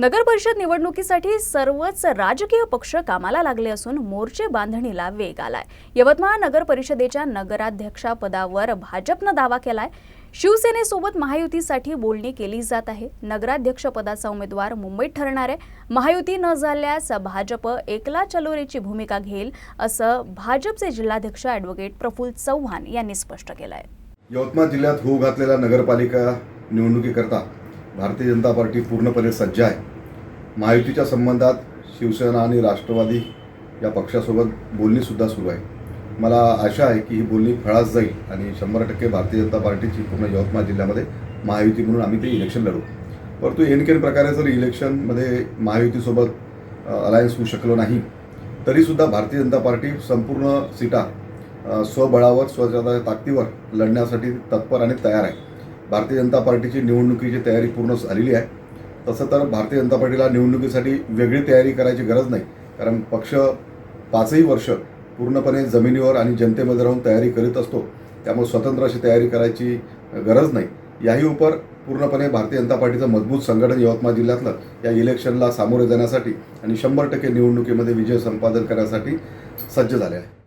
नगर परिषद निवडणुकीसाठी सर्वच राजकीय पक्ष कामाला लागले असून मोर्चे बांधणीला वेग आलाय. यवतमाळ नगर परिषदेच्या नगराध्यक्षापदावर भाजपनं दावा केलाय. शिवसेनेसोबत महायुतीसाठी बोलणी केली जात आहे. नगराध्यक्षपदाचा उमेदवार मुंबईत ठरणार आहे. महायुती न झाल्यास भाजप एकला चलोरेची भूमिका घेईल असं भाजपचे जिल्हाध्यक्ष ॲडव्होकेट प्रफुल्ल चव्हाण यांनी स्पष्ट केलं आहे यवतमाळ जिल्ह्यात होऊ घातलेल्या नगरपालिका निवडणुकीकरता भारतीय जनता पार्टी पूर्णपणे सज्ज आहे. महायुतीच्या संबंधात शिवसेना आणि राष्ट्रवादी या पक्षासोबत बोलणीसुद्धा सुरू आहे. मला आशा आहे की ही बोलणी फळास जाईल आणि शंभर टक्के भारतीय जनता पार्टीची पूर्ण यवतमाळ जिल्ह्यामध्ये महायुती म्हणून आम्ही ते इलेक्शन लढू. परंतु एनकेन प्रकारे जर इलेक्शनमध्ये महायुतीसोबत अलायन्स होऊ शकलो नाही तरीसुद्धा भारतीय जनता पार्टी संपूर्ण सीटा स्वबळावर स्वतःच्या ताकदीवर लढण्यासाठी तत्पर आणि तयार आहे. भारतीय जनता पार्टीची निवडणुकीची तयारी पूर्ण झालेली आहे. तसं तर भारतीय जनता पार्टीला निवडणुकीसाठी वेगळी तयारी करायची गरज नाही. कारण पक्ष पाचही वर्ष पूर्णपणे जमिनीवर आणि जनतेमध्ये राहून तयारी करीत असतो. त्यामुळे स्वतंत्र अशी तयारी करायची गरज नाही. याही उपर पूर्णपणे भारतीय जनता पार्टीचं मजबूत संघटन यवतमाळ जिल्ह्यातलं या इलेक्शनला सामोरे जाण्यासाठी आणि शंभर टक्के निवडणुकीमध्ये विजय संपादन करण्यासाठी सज्ज झाले आहे.